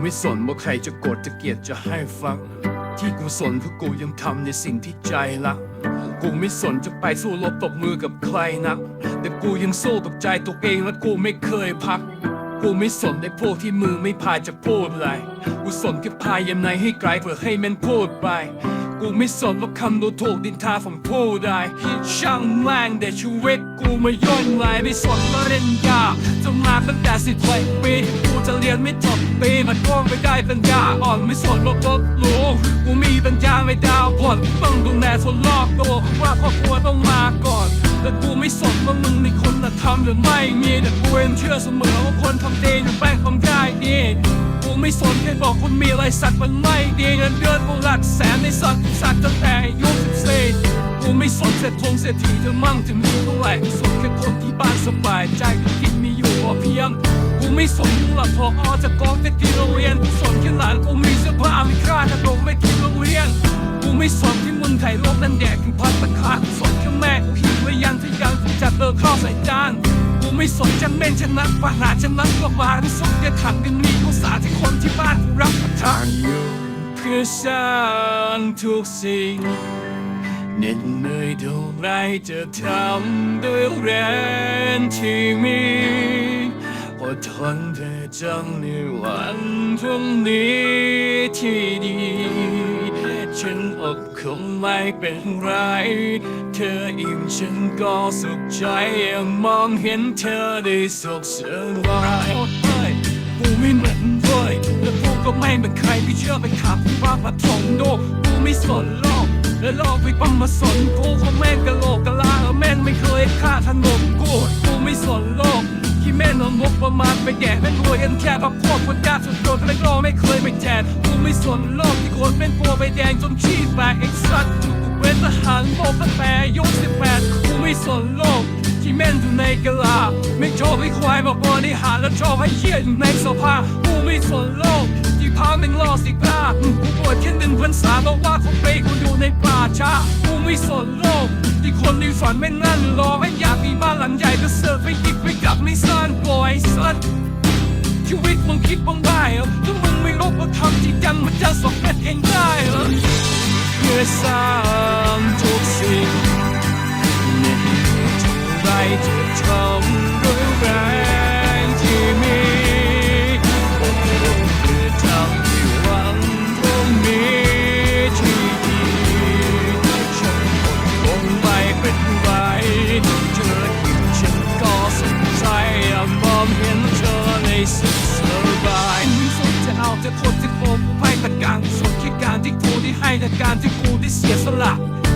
ไม่สนว่าใครจะโกรธจะเกลียดจะให้ฟัง ที่กูสนเพราะกูยังทำในสิ่งที่ใจรักกูไม่สนจะไปสู้รบตบมือกับใครนะแต่กูยังสู้กับใจตัวเองและกูไม่เคยพัก กูไม่สนในพวกที่มือไม่พายจะพูดอะไร กูสนแค่พายยังไงให้ไกลเพื่อให้มันพูดไป กูไม่สนว่าคำดูถูกดินทาของผู้ใดช่างแม่งแต่ชีวิตกูมาย่นลายไม่สนปริญญาจะมาตั้งแต่สิบหกปีกูจะเรียนไม่จบปีมันก็ไม่ได้ปัญญาอ่อนไม่สนว่าลบหลูกูมีปัญญาไม่ดาวผ่อนต้องดูแลคนรอบตัวว่าครอบครัวต้องมาก่อนแต่กูไม่สนว่ามึงมีคนละทำหรือไม่มีแต่กูเองเชื่อเสมอว่าคนทำดีอยู่แป้งทำได้ดีกู ไม่สนแค่บอกคนมีอะไรสักมันไม่ดีเงินเดือนกูหลักแสนในสักสักตั้งแต่อายุสิบสี่กูไม่สนเศรษฐงเศรษฐีจะมั่งจะมีเท่าไหร่กูสนแค่คนที่บ้านสบายใจกินมีอยู่พอเพียงกูไม่สนหลับพออจากกองแต่ที่โรงเรียนกูสนแค่หลานกูมีเสื้อผ้ามีค่าถ้าโดนไม่ที่โรงเรียนกูไม่สนที่มึงไถ่โลกนั่นแดกถึงพันตะขากูสนแค่แม่กูหิวไว้ยังที่ยังจัดเออข้าวใส่จาน ไม่สนจะเม่นชนะประหารชนะก็มาที่สุดจะถังยังมีข้าวสาที่คนที่บ้านกูรับประทานอยู่เพื่อสร้างทุกสิ่งเหน็ดเหนื่อยเท่าไรจะทำด้วยแรงที่มีอดทนเพื่อจังในวันพรุ่งนี้ที่ดีฉันอกคงไม่เป็นไร เธออิ่มฉันก็สุขใจยังมองเห็นเธอได้สุขสบายเฮ้ยกูไม่เหมือนเว้ยและกูก็ไม่เหมือนใครที่เชื่อไปขับว่าปะทงโดกูไม่สนโลกและโลกไม่ต้องมาสนกูเขาแม่งกะโหลกกะลาแม่งไม่เคยฆ่าถนนกูกูไม่สนโลกที่แม่นอนงบประมาณไปแดกแม่งรวยกันแค่พักพวกคนยากสุดโดดแม่งรอไม่เคยไปแจกกูไม่สนโลกที่โกรธแม่งกลัวไปแดงจนชีพแตกไอ้สัตว์ เป็นทหารโลกตแต่ยุสิบแปดกูไม่สนโลก ที่แม่นอยู่ในกะลา ไม่ชอบให้ควายมาบริหารแล้วชอบให้เหี้ยอยู่ในสภากูไม่สนโลก ที่พาแม่งล่อสิบห้ากูปวดแค่หนึ่งพันสามบอกว่าคนไปกูอยู่ในป่าช้ากูไม่สนโลก ที่คนในฝันไม่นั่นรอไม่อยากมีบ้านหลังใหญ่ก็เสิร์ฟไปหยิบไปกลับไม่ซ่อนปล่อยสัตว์ชีวิตมึงคิดบ้างได้เหรอถ้ามึงไม่รู้ว่าทำจริงจังมันจะสำเร็จเองได้เหรอ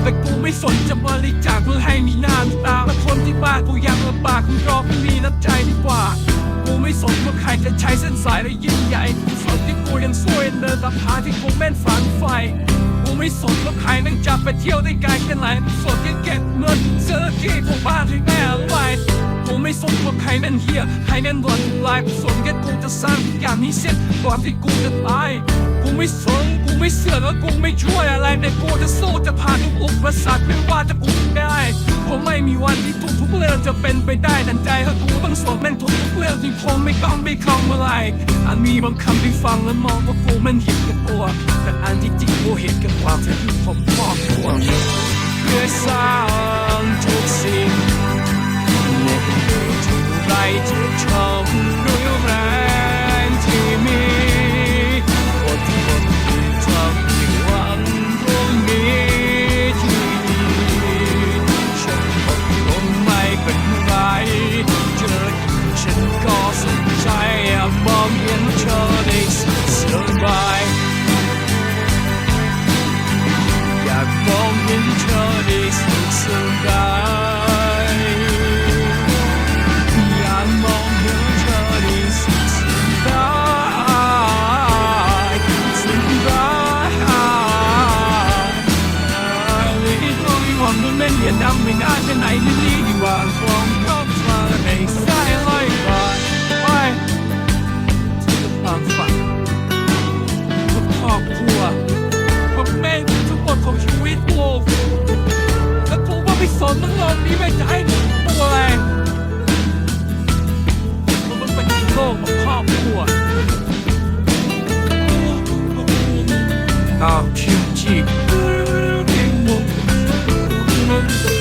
แต่กูไม่สนจะบริจาคเพื่อให้มีหน้ามีตาและคนที่บ้านกูยังลำบากกูรอไม่มีน้ำใจดีกว่า กูไม่สนว่าใครจะใช้เส้นสายและยิ่งใหญ่กูสนที่กูยังช่วยเดินตามทางที่กูแม่นฝันไฟกูไม่สนว่าใครแม่งจะไปเที่ยวได้ไกลแค่ไหนกูสนแค่เก็บเงินเสื้อที่พวกบ้านให้แม่เอาไว้กูไม่สนว่าใครแม่นเฮียใครแม่นบอลลายกูสนแค่กูจะสร้างทุกอย่างนี้เสร็จก่อนที่กูจะตาย กูไม่สนกูไม่เสือกและกูไม่ช่วยอะไรแต่กูจะสู้จะผ่านทุกอุปสรรคไม่ว่าจะกูได้คงไม่มีวันที่ทุกทุกๆเรื่องจะเป็นไปได้ดันใจถ้ากูต้องสนแม่นทุกทุกๆเรื่องที่คงไม่ต้องไม่คล้อะไรอันมีบางคำที่ฟังแล้วมองว่ากูมันเห็นกับตัวแต่อันที่จริงกูเห็นกับความที่ผมมอบตัว เป็นอย่าดำไม่นานแค่ไหนนี่นี้ดีกว่าคงครอบมาในสายลอยกว่าไปความฝันพวกครอบครัวพวกแม่คือทุกบทของชีวิตโลกแล้ะกูว่าไม่สนมึงหรอกนี้ไม่จะให้ตัวแรงกูต้งเป็นโลกของครอบครัว Oh, Thank you.